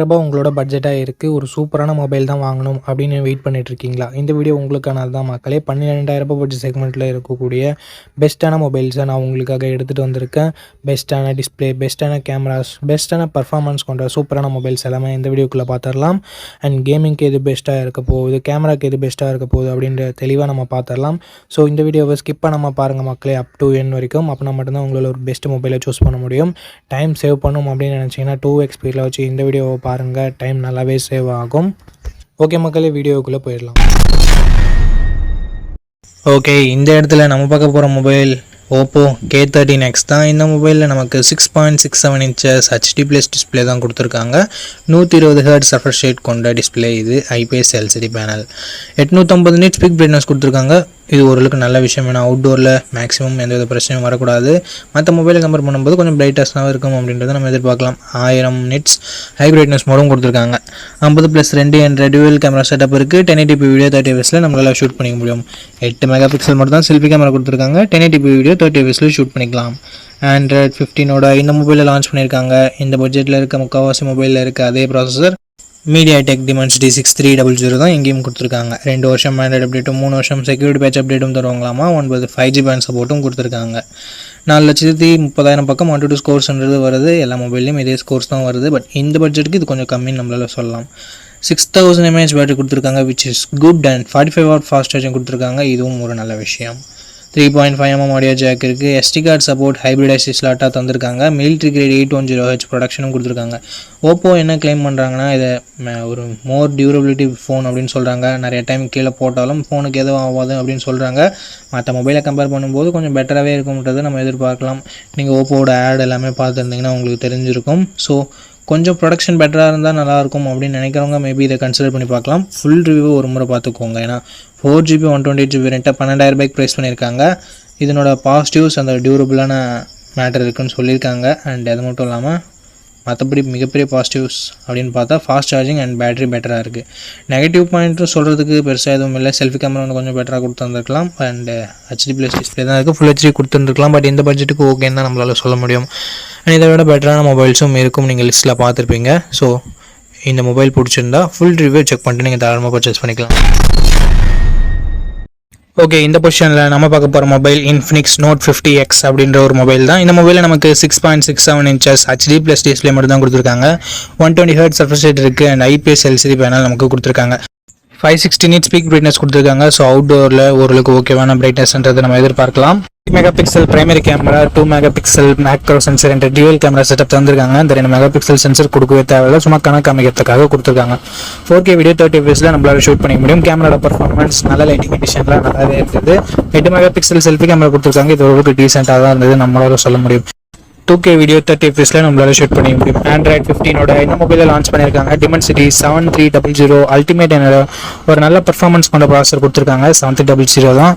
ரூபாய் உங்களோட பட்ஜெட்டாக இருக்குது ஒரு சூப்பரான மொபைல் தான் வாங்கணும் அப்படின்னு வெயிட் பண்ணிட்டு இருக்கீங்களா இந்த வீடியோ உங்களுக்கானது தான் மக்களே. ரூபாய் பட்ஜெட் செக்மெண்ட்டில் இருக்கக்கூடிய பெஸ்ட்டான மொபைல்ஸை நான் உங்களுக்காக எடுத்துகிட்டு வந்திருக்கேன். பெஸ்ட்டான டிஸ்பிளே பெஸ்ட்டான கேமராஸ் பெஸ்ட்டான பர்ஃபார்மன்ஸ் கொண்ட சூப்பரான மொபைல்ஸ் எல்லாமே இந்த வீடியோக்குள்ளே பார்த்துடலாம் அண்ட் கேமிங்க்கு எது பெஸ்ட்டாக இருக்க போகுது கேமராக்கு எது பெஸ்ட்டாக இருக்க போகுது அப்படின்ற தெளிவாக நம்ம பார்த்துடலாம் ஸோ இந்த வீடியோவை ஸ்கிப் பண்ணாமல் பாருங்கள் மக்களே. அப் டு என் வரைக்கும். அப்படின்னா மட்டும்தான் உங்களால் ஒரு பெஸ்ட் மொபைலை சூஸ் பண்ண முடியும். டைம் சேவ் பண்ணும் அப்படின்னு நினச்சிங்கன்னா டூ எக்ஸ்பீரியில் வச்சு இந்த வீடியோவை பாருங்கள் டைம் நல்லாவே சேவ் ஆகும். ஓகே மக்களே வீடியோவுக்குள்ளே போயிடலாம். ஓகே இந்த இடத்துல நம்ம பார்க்க போகிற mobile Oppo K thirteen X தான். இந்த மொபைலில் நமக்கு six point six seven inches HD plus display தான் கொடுத்துருக்காங்க. நூற்றி இருபது ஹேர்ட் சஃபர் ஷேட் கொண்ட டிஸ்பிளே இது. ஐபிஎஸ் எல்சிடி பேனல் எட்நூற்றம்பது நிட் ஸ்பீக் பிரைட்னஸ் கொடுத்துருக்காங்க. இது ஓரளவுக்கு நல்ல விஷயம். ஏன்னா அவுட்டோரில் மேக்ஸிமம் எந்த வித பிரச்சனையும் வரக்கூடாது. மற்ற மொபைலை கம்பேர் பண்ணும்போது கொஞ்சம் பிரைட்டஸ்னாக இருக்கும் அப்படின்றத நம்ம எதிர்பார்க்கலாம். ஆயிரம் நிட்ஸ் ஹை பிரைட்னஸ் மோடும் கொடுத்துருக்காங்க. ஐம்பது ப்ளஸ் ரெண்டு என்ற டியூவல் கேமரா செட்டப் இருக்குது ten eighty p video thirty எஃப்எஸில் நம்மளால் ஷூட் பண்ணிக்க முடியும். எட்டு மெகா பிக்சல் மட்டும் தான் செல்ஃபி கேமரா கொடுத்துருக்காங்க. Ten eighty p video thirty எஃப்எஸில் shoot பண்ணிக்கலாம். ஆண்ட்ராய்ட் ஃபிஃப்டீனோட இந்த மொபைலில் லான்ச் பண்ணியிருக்காங்க இந்த பட்ஜெட்டில் இருக்க முக்கால்வாசி மொபைலில் இருக்க அதே processor MediaTek D six three double zero தான் எங்கேயும் கொடுத்துருக்காங்க. ரெண்டு வருஷம் ஆண்ட்ராய்டு அப்டேட்டும் மூணு வருஷம் செக்யூரிட்டி பேட்ச் அப்டேட்டும் தருவாங்களாமா? ஒன்பது ஃபைவ் ஜி பேண்ட் சப்போர்ட்டும் கொடுத்துருக்காங்க. நாலு லட்சத்தி முப்பதாயிரம் பக்கம் ஒன் டூ ஸ்கோர்ஸ்ன்றது வருது. எல்லா மொபைல்லையும் இதே ஸ்கோர்ஸ் தான் வருது. பட் இந்த பட்ஜெட்டுக்கு இது கொஞ்சம் கம்மின்னு நம்மளால் சொல்லலாம். சிக்ஸ் தௌசண்ட் எம்ஏஹெச் பேட்டரி கொடுத்துருக்காங்க which is good and forty five hour fast charging கொடுத்துருக்காங்க. இதுவும் ஒரு நல்ல விஷயம். Three point five mm audio jack இருக்குது எஸ்டி கார்டு சப்போர்ட் ஹைப்ரிட் ஸ்லாட்டாக தந்திருக்காங்க. Military grade eight one zero H ப்ரொடக்ஷனும் கொடுத்துருக்காங்க. ஓப்போ என்ன க்ளைம் பண்ணுறாங்கன்னா இதை ம- ஒரு மோர் டியூரபிலிட்டி ஃபோன் அப்படின்னு சொல்கிறாங்க நிறைய டைம் கீழே போட்டாலும் ஃபோனுக்கு எதுவும் ஆகாது அப்படின்னு சொல்கிறாங்க மற்ற மொபைலை கம்பேர் பண்ணும்போது கொஞ்சம் பெட்டராகவே இருக்கும்ன்றதை நம்ம எதிர்பார்க்கலாம். நீங்கள் ஓப்போவோட ஆட் எல்லாமே பார்த்துருந்தீங்கன்னா உங்களுக்கு தெரிஞ்சிருக்கும். ஸோ கொஞ்சம் ப்ரொடக்ஷன் பெட்டராக இருந்தால் நல்லாயிருக்கும் அப்படின்னு நினைக்கிறவங்க மேபி இதை கன்சிடர் பண்ணி பார்க்கலாம். ஃபுல் ரிவ்யூ ஒரு முறை பார்த்துக்கோங்க. ஏன்னா four GB one twenty eight GB ரெண்ட்டை பன்னெண்டாயிரம் ரூபாய்க்கு ப்ரைஸ் பண்ணியிருக்காங்க. இதனோட பாசிட்டிவ்ஸ் அந்த டியூரபிளான மேட்டர் இருக்குன்னு சொல்லியிருக்காங்க. அண்ட் அது மட்டும் இல்லாமல் மற்றபடி மிகப்பெரிய பாசிட்டிவ்ஸ் அப்படின்னு பார்த்தா ஃபாஸ்ட் சார்ஜிங் அண்ட் பேட்டரி பெட்டராக இருக்குது நெகட்டிவ் பாயிண்ட்டும் சொல்கிறதுக்கு பெருசாக எதுவும் இல்லை. செல்ஃபி கேமரா ஒன்று கொஞ்சம் பெட்டராக கொடுத்துருந்துருக்கலாம். And HD uh, plus display தான் இருக்குது ஃபுல் ஹெச்டி கொடுத்துருந்துருக்கலாம். பட் இந்த பட்ஜெட்டுக்கு ஓகேன்னு தான் நம்மளால் சொல்ல முடியும். அண்ட் இதை விட பெட்டரான மொபைல்ஸும் இருக்கும். நீங்கள் லிஸ்ட்டில் பார்த்துருப்பீங்க. ஸோ இந்த மொபைல் பிடிச்சிருந்தா ஃபுல் ரிவ்யூ செக் பண்ணிட்டு நீங்கள் தாராளமாக பர்ச்சேஸ் பண்ணிக்கலாம். ஓகே இந்த பொசிஷனில் நம்ம பார்க்க போகிற mobile Infinix Note fifty X அப்படின்ற ஒரு மொபைல் தான். இந்த மொபைலில் நமக்கு six point six seven inches HD plus display மட்டும் தான் கொடுத்துருக்காங்க. One twenty hertz surface rate இருக்குது அண்ட் ஐபிஎஸ் எல்சிடி பேனல் நமக்கு கொடுத்துருக்காங்க. Five sixty nit speak brightness கொடுத்துருக்காங்க. ஸோ அவுட்டோரில் ஓரளவுக்கு ஓகேவான பிரைட்னஸ்ன்றதை நம்ம எதிர்பார்க்கலாம். Megapixel primary camera two megapixel macro sensor என்ற டியூவல் கேமரா செட்டப் தந்திருக்காங்க. இந்த ரெண்டு மெகா பிக்சல் சென்சர் கொடுக்கவே தேவையில்ல. சும்மா கணக்கு அமைக்கிறதுக்காக கொடுத்துருக்காங்க. ஃபோர் கே வீடியோ தேர்ட்டி எஃப்எஸில் நம்மளால ஷூட் பண்ணிக்க முடியும். கேமராட பர்ஃபார்மன்ஸ் நல்ல லைட்டிங் கண்டிஷன்லாம் நல்லாவே இருந்தது எட்டு மெகா பிக்சல் செல்ஃபி கேமரா கொடுத்துருக்காங்க. இது ஓரளவுக்கு டீசெண்டாக தான் இருந்தது. நம்மளால சொல்ல முடியும். டூ கே வீடியோ தேர்ட்டி எஃப்எஸில் நம்மளால ஷூட் பண்ணிக்க முடியும். ஆண்ட்ராய்ட் ஃபிஃப்டினோட இந்த மொபைலில் லான்ச் பண்ணியிருக்காங்க Dimensity seven three double zero ultimate என்னோட ஒரு நல்ல பர்ஃபார்மன்ஸ் கொண்ட ப்ராசர் கொடுத்துருக்காங்க. செவன் த்ரீ டபுள் ஜீரோ தான்.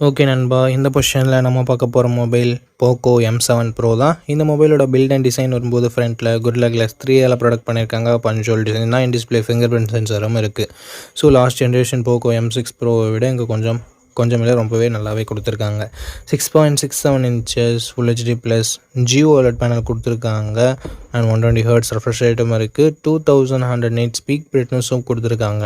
ஓகே நண்பா இந்த பொசிஷனில் நம்ம பார்க்க போகிற mobile Poco M seven Pro தான். இந்த மொபைலோட பில்ட் அண்ட் டிசைன் வரும்போது ஃப்ரண்ட்டில் குட்ல கிளாஸ் த்ரீ எல்லாம் ப்ராடக்ட் பண்ணியிருக்காங்க பஞ்சோல் டிசைன் தான் இன் டிஸ்பிளே ஃபிங்கர் பிரிண்ட் சென்சரும் இருக்குது so last generation Poco M six ப்ரோவை விட இங்கே கொஞ்சம் கொஞ்சம் ரொம்பவே நல்லாவே கொடுத்துருக்காங்க. Six point six seven inches full HD plus geo alert panel கொடுத்துருக்காங்க. And one twenty hertz refresh ரேட்டும் இருக்குது two thousand hundred night speak பிரிட்னஸும் கொடுத்துருக்காங்க.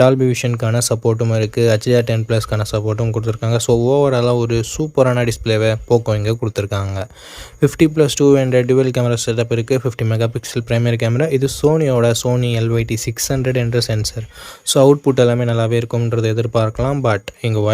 டால்பி விஷனுக்கான சப்போர்ட்டும் இருக்குது ஹெச்டிஆர் டென் ப்ளஸ்க்கான சப்போர்ட்டும் கொடுத்துருக்காங்க. ஸோ ஓவராலாக ஒரு சூப்பரான டிஸ்பிளேவை போக்கோ இங்கே கொடுத்துருக்காங்க. Fifty plus two hundred dual camera setup இருக்குது fifty mega pixel primary camera இது சோனியோட சோனி எல்வைடி சிக்ஸ் ஹண்ட்ரட் என்ற சென்சர் ஸோ அவுட்புட் எல்லாமே நல்லாவே இருக்கும்ன்றதை எதிர்பார்க்கலாம். பட் இங்கே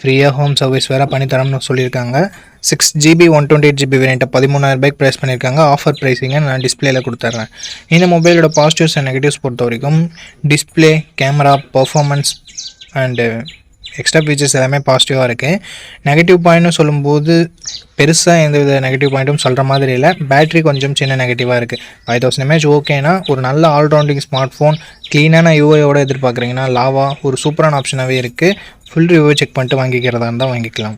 ஃப்ரீயாக ஹோம் சர்வீஸ் வேறு பண்ணித்தரோம்னு சொல்லியிருக்காங்க. Six GB one twenty eight GB வேரியண்ட்டை பதிமூணாயிரம் ரூபாய்க்கு ப்ரைஸ் பண்ணியிருக்காங்க. ஆஃபர் ப்ரைஸிங்கை நான் டிஸ்பிளேல கொடுத்துட்றேன் இந்த மொபைலோட பாசிட்டிவ்ஸ் அண்ட் நெகட்டிவ்ஸ் பொறுத்த வரைக்கும் display camera performance and extra features எல்லாமே பாசிட்டிவாக இருக்குது நெகட்டிவ் பாயிண்ட்னு சொல்லும்போது பெருசாக எந்த வித நெகட்டிவ் பாயிண்ட்டும் சொல்கிற மாதிரி இல்லை. பேட்ரி கொஞ்சம் சின்ன நெகட்டிவாக இருக்குது ஃபைவ் தௌசண்ட் எம்ஏஹெச் ஓகேனா ஒரு நல்ல ஆல்ரவுண்டிங் ஸ்மார்ட் ஃபோன் க்ளீனான யூஐயோட எதிர்பார்க்குறீங்கன்னா லாவா ஒரு சூப்பரான ஆப்ஷனாகவே இருக்குது ஃபுல் ரிவ்யூ செக் பண்ணிட்டு வாங்கிக்கிறதா இருந்தால் வாங்கிக்கலாம்.